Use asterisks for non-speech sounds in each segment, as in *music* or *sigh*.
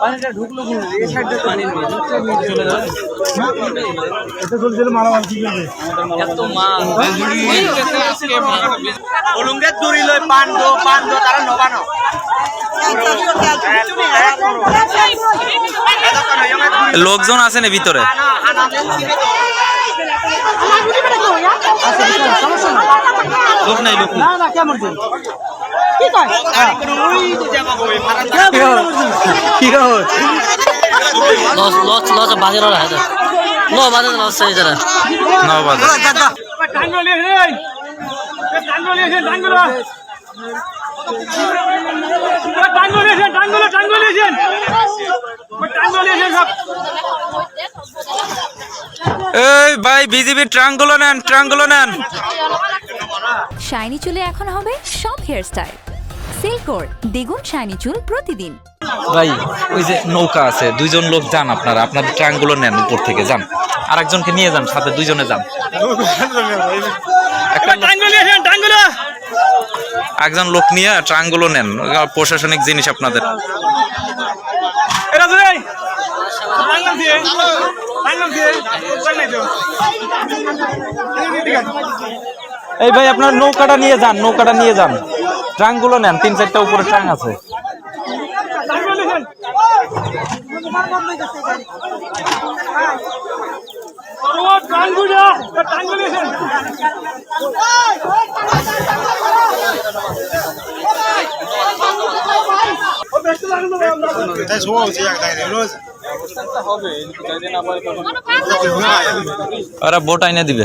পানিটা ঢুকলো এই সাইডটা পানি নেই। চলে যাবে এটা চলে চলে মারামারি কি হবে এত মাল। আজকে বলুঙ্গের দড়ি লয় পান্ডো পান্ডো তারা নবানো। লোকজন আছে ভিতরে? না না ডাঙ্গলি ডাঙ্গলি ডাঙ্গলি এই ভাই বিজিবি ট্রাঙ্গুলো নেন ট্রাঙ্গুলো নেন। শাইনি চুলে এখন হবে সব হেয়ার হেয়ারস্টাইল সিল্কোর দ্বিগুণ শাইনি চুল প্রতিদিন। ভাই ওই যে নৌকা আছে দুইজন লোক যান আপনারা আপনাদের ট্রাঙ্গুলো নেন উপর থেকে যান। আরেকজনকে নিয়ে যান সাথে দুইজনে যান। *laughs* একটা একজন লোক নিয়ে ট্রাঙ্গুলো নেন। প্রশাসনিক জিনিস আপনাদের। এই ভাই আপনার নৌকাটা নিয়ে যান নৌকাটা নিয়ে যান। ট্রাঙ্গুলো নেন তিন চারটা উপরে ট্রাং আছে। ওরা বোট আইনে দিবে।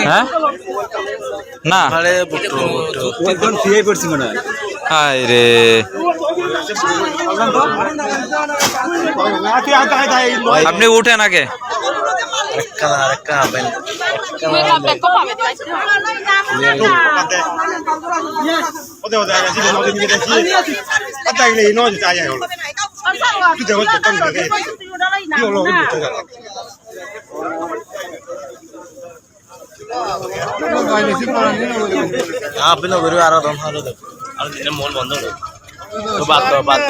হ্যাঁ? না। হায়? রে। আপনি উঠেন আগে। আপনি হারো আর মন বন্ধ বাদ বাদ